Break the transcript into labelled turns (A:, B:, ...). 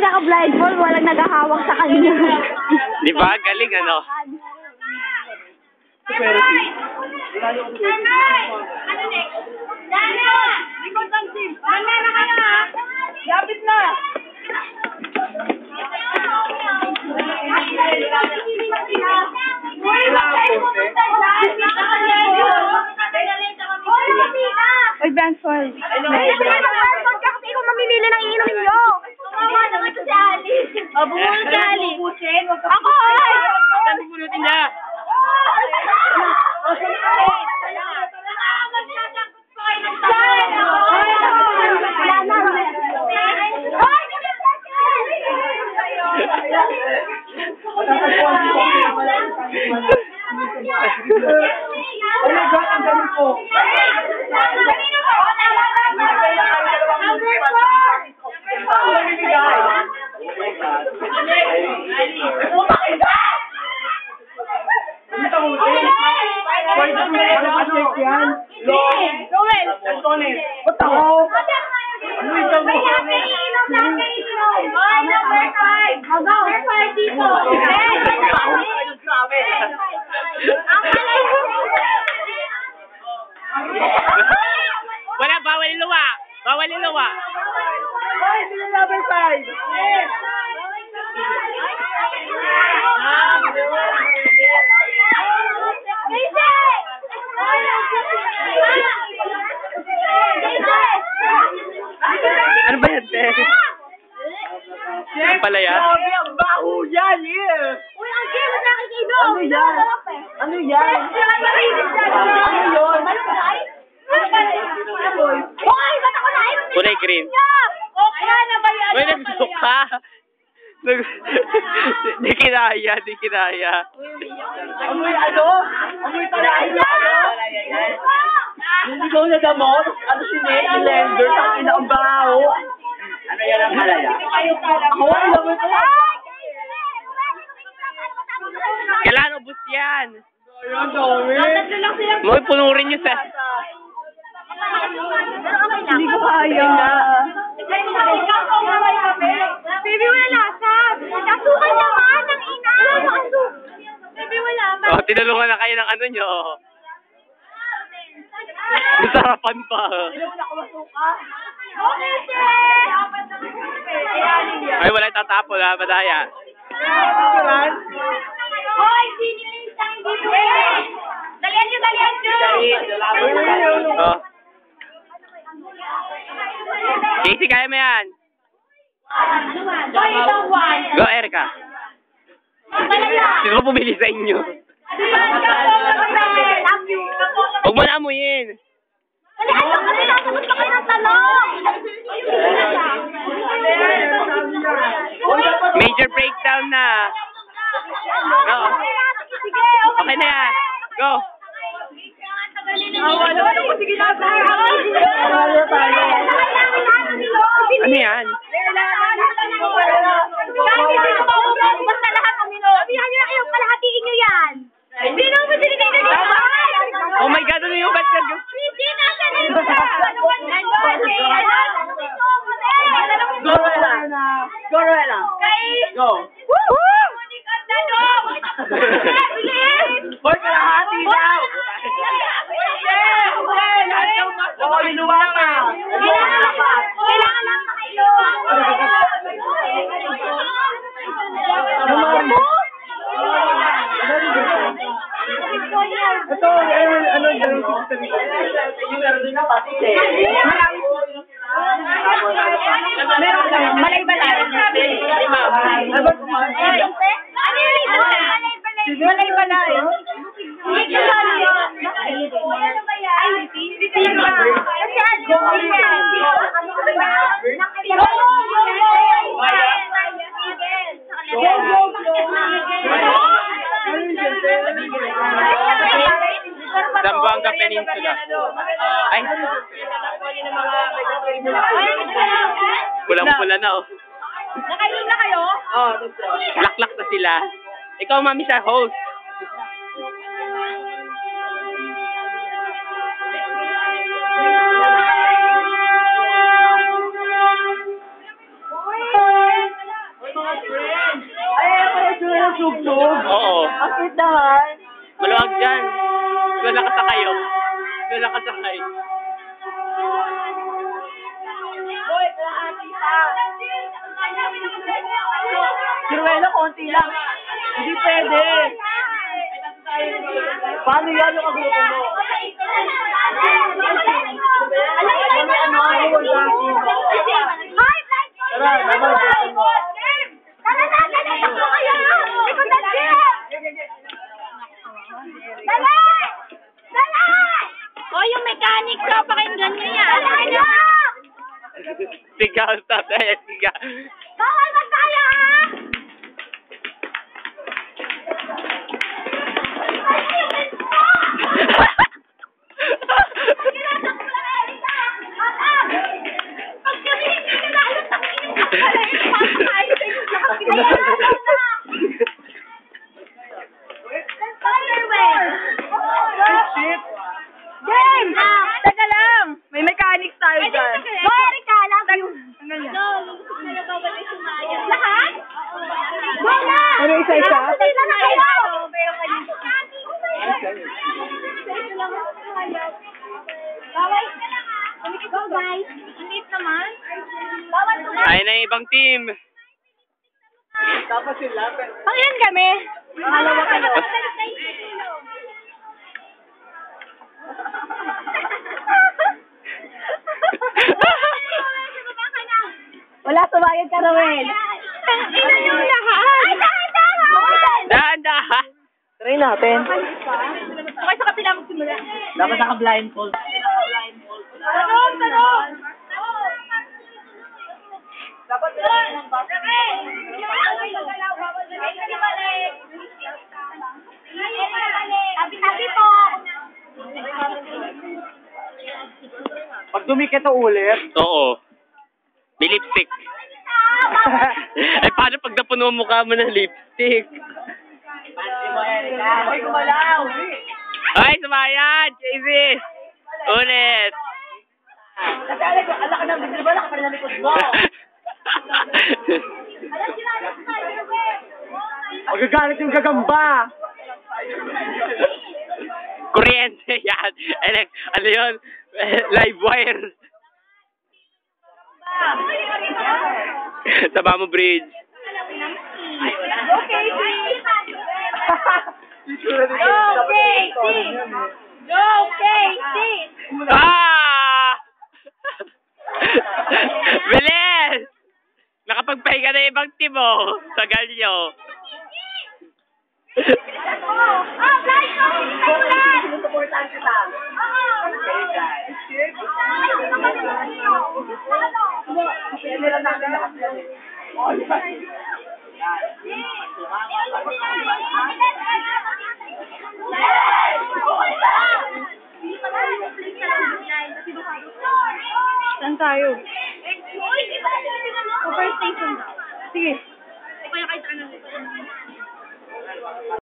A: naka-blindfold, walang naghahawak sa kanya.
B: Di ba? Galing ano?
C: Nanay! Nanay! Ano next? Dana!
B: How about wala, bawal luwa. Bawal luwa. Ano ba yan, te? Ang palaya?
D: ang baho yan, eh.
C: Uy, ang game na nakikinom.
D: Ano yan? Ano yan? Ano yun?
C: Hoy, ba't ako nainom nito?
B: Kulay green.
C: Okay na ba yan?
B: Uy, nagsuka. Nag... di kinaya, di kinaya.
D: Amoy ano? Amoy talaya. Hindi ko na damot. Ano si Nate? Blender. Ang ina ang baho. Ano yan ang malaya? Ako, alam mo ito.
B: Kailangan ubus yan. Mga punurin niyo sa...
A: Hindi ko kaya.
C: Baby, wala lasa. Kasukan naman, ang ina. Baby, wala.
B: Oh, tinulungan na kayo ng ano nyo. Masarapan pa.
C: Okay,
B: Ay, wala tatapon ha, madaya.
C: Hoy, sinilis ang hindi mo. Dalian nyo, dalian nyo.
B: Oh. Casey, kaya mo yan.
C: Hoy, isang one.
B: Go.
C: Malala.
B: Sino pumili sa inyo? Huwag mo na amuyin.
C: Dali, ano ka nila? Sagot pa kayo ng tanong.
B: Major breakdown na. Go.
C: Sige,
B: Okay na. Go. Ano yan?
C: Basta lahat uminom. Sabihan niyo na kayo, kalahatiin niyo yan. Sino mo sinigay na dito?
B: Oh my God, ano yung ba't yan?
C: Hindi na siya na yun.
D: Gorilla. Gorilla.
C: Kay...
D: Go.
C: Ang tanong. Bilis!
D: Hoy, kalahati daw. Oo, linuwa pa.
C: Kailangan pa. Kailangan lang makainom.
D: Ito, ano, ano, yung Yung meron din na pati eh. Meron lang.
C: Balay-balay.
D: Ano,
C: Ano yun? Balay-balay. Hindi ko alam yun. Ay, hindi talaga. Kasi ano,
B: Zamboanga Peninsula. Ay, pulang-pula na oh.
C: Nakainom na kayo?
D: Oh,
B: Laklak na sila. Ikaw, mami, sa host.
A: Ang cute naman.
B: Maluwag dyan. Doon nakasakay oh. Doon nakasakay.
D: Hoy, kalahati pa. Siruelo, konti lang. Hindi pwede. Paano yan yung kagrupo mo? Tara, naman.
C: Tara na, ganito po kayo! Likod na siya! Dali! Dali! O, yung mechanic ko, pakinggan niyo yan. Dali!
B: Sigaw, tatay. Sigaw.
C: Bawal na tayo, ha?
D: Shit!
A: Game! Teka lang. May mechanics tayo dyan.
C: Sorry ka lang. No, kaya babalik sumaya. Lahat? Go na!
A: Ano, isa-isa?
C: Hindi na kayo! Bawal ka lang ha. Go guys. Hindi naman. Bawal tumayo.
B: Ay na yung ibang team.
D: Tapos sila.
A: Pangilan kami?
C: Pangalawa kayo.
A: Wala, sumayad ka, Roel.
C: Ina yung lahat. Ay, dahan-dahan.
B: Dahan, dahan.
D: Try natin.
A: Okay, sa kapila magsimula.
D: Dapat naka-blindfold.
C: Tanong, tanong.
D: Dapat
C: Tabi-tabi po.
D: Pag dumikit to ulit,
B: Oo. May lipstick. Ay, paano pag napuno ang mukha mo ng lipstick?
D: Ay, kumalaw!
B: Ay, sumayad! JV! Ulit!
D: Kasi alam ko, alak ng bisil ba? Alak pa rin likod mo. Magagalit yung gagamba.
B: Kuryente yan. Elek, ano yun? Live wire. Taba mo bridge.
C: Okay,
D: Itsura din
C: Go,
D: yun.
C: Casey! Go, Casey!
B: Ah! Bilis! Nakapagpahinga na yung ibang team mo. Tagal nyo.
C: Oh, guys, okay,
D: Sinusuportahan kita. Okay, guys. Kasi nila natin lakas yan eh. Oh, yan.
A: Saan tayo?
C: Super station daw.
A: Sige.